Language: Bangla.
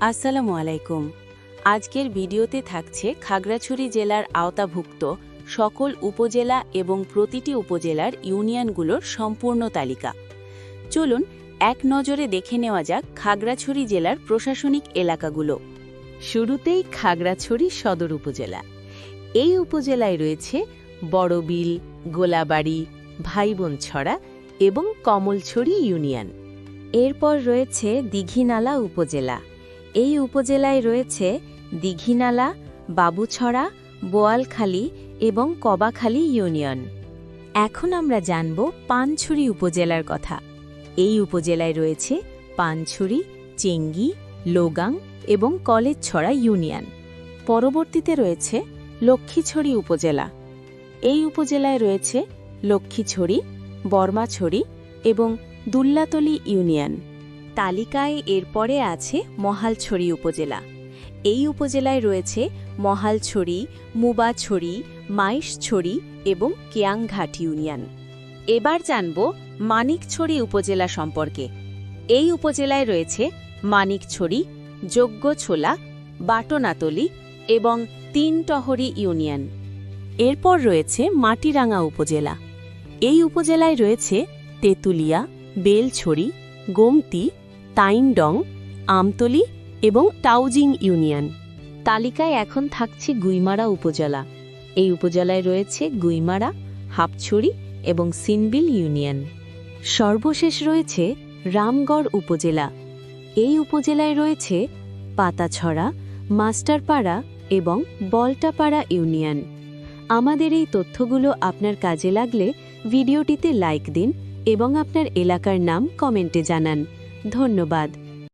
আসসালামু আলাইকুম। আজকের ভিডিওতে থাকছে খাগড়াছড়ি জেলার আওতাভুক্ত সকল উপজেলা এবং প্রতিটি উপজেলার ইউনিয়নগুলোর সম্পূর্ণ তালিকা। চলুন, এক নজরে দেখে নেওয়া যাক খাগড়াছড়ি জেলার প্রশাসনিক এলাকাগুলো। শুরুতেই খাগড়াছড়ি সদর উপজেলা। এই উপজেলায় রয়েছে বড়বিল, গোলাবাড়ি ভাইবোনছড়া এবং কমলছড়ি ইউনিয়ন। এরপর রয়েছে দীঘিনালা উপজেলা। এই উপজেলায় রয়েছে দীঘিনালা, বাবুছড়া, বোয়ালখালী এবং কবাখালী ইউনিয়ন। এখন আমরা জানব পানছড়ি উপজেলার কথা। এই উপজেলায় রয়েছে পানছড়ি চেঙ্গি, লোগাং এবং কলেজছড়া ইউনিয়ন। পরবর্তীতে রয়েছে লক্ষ্মীছড়ি উপজেলা। এই উপজেলায় রয়েছে লক্ষ্মীছড়ি, বর্মাছড়ি এবং দুল্লাতলি ইউনিয়ন। তালিকায় এরপরে আছে মহালছড়ি উপজেলা। এই উপজেলায় রয়েছে মহালছড়ি, মুবাছড়ি, মাইশছড়ি এবং কেয়াংঘাট ইউনিয়ন। এবার জানব মানিকছড়ি উপজেলা সম্পর্কে। এই উপজেলায় রয়েছে মানিকছড়ি, যোগ্যছোলা, বাটনাতলি এবং তিনটহরি ইউনিয়ন। এরপর রয়েছে মাটিরাঙ্গা উপজেলা। এই উপজেলায় রয়েছে তেঁতুলিয়া, বেলছড়ি, গোমতি তাইনডং, আমতলি এবং টাউজিং ইউনিয়ন। তালিকায় এখন থাকছে গুইমারা উপজেলা। এই উপজেলায় রয়েছে গুইমারা, হাপছড়ি এবং সিনবিল ইউনিয়ন। সর্বশেষ রয়েছে রামগড় উপজেলা। এই উপজেলায় রয়েছে পাতাছড়া, মাস্টারপাড়া এবং বলটাপাড়া ইউনিয়ন। আমাদের এই তথ্যগুলো আপনার কাজে লাগলে ভিডিওটিতে লাইক দিন এবং আপনার এলাকার নাম কমেন্টে জানান। ধন্যবাদ।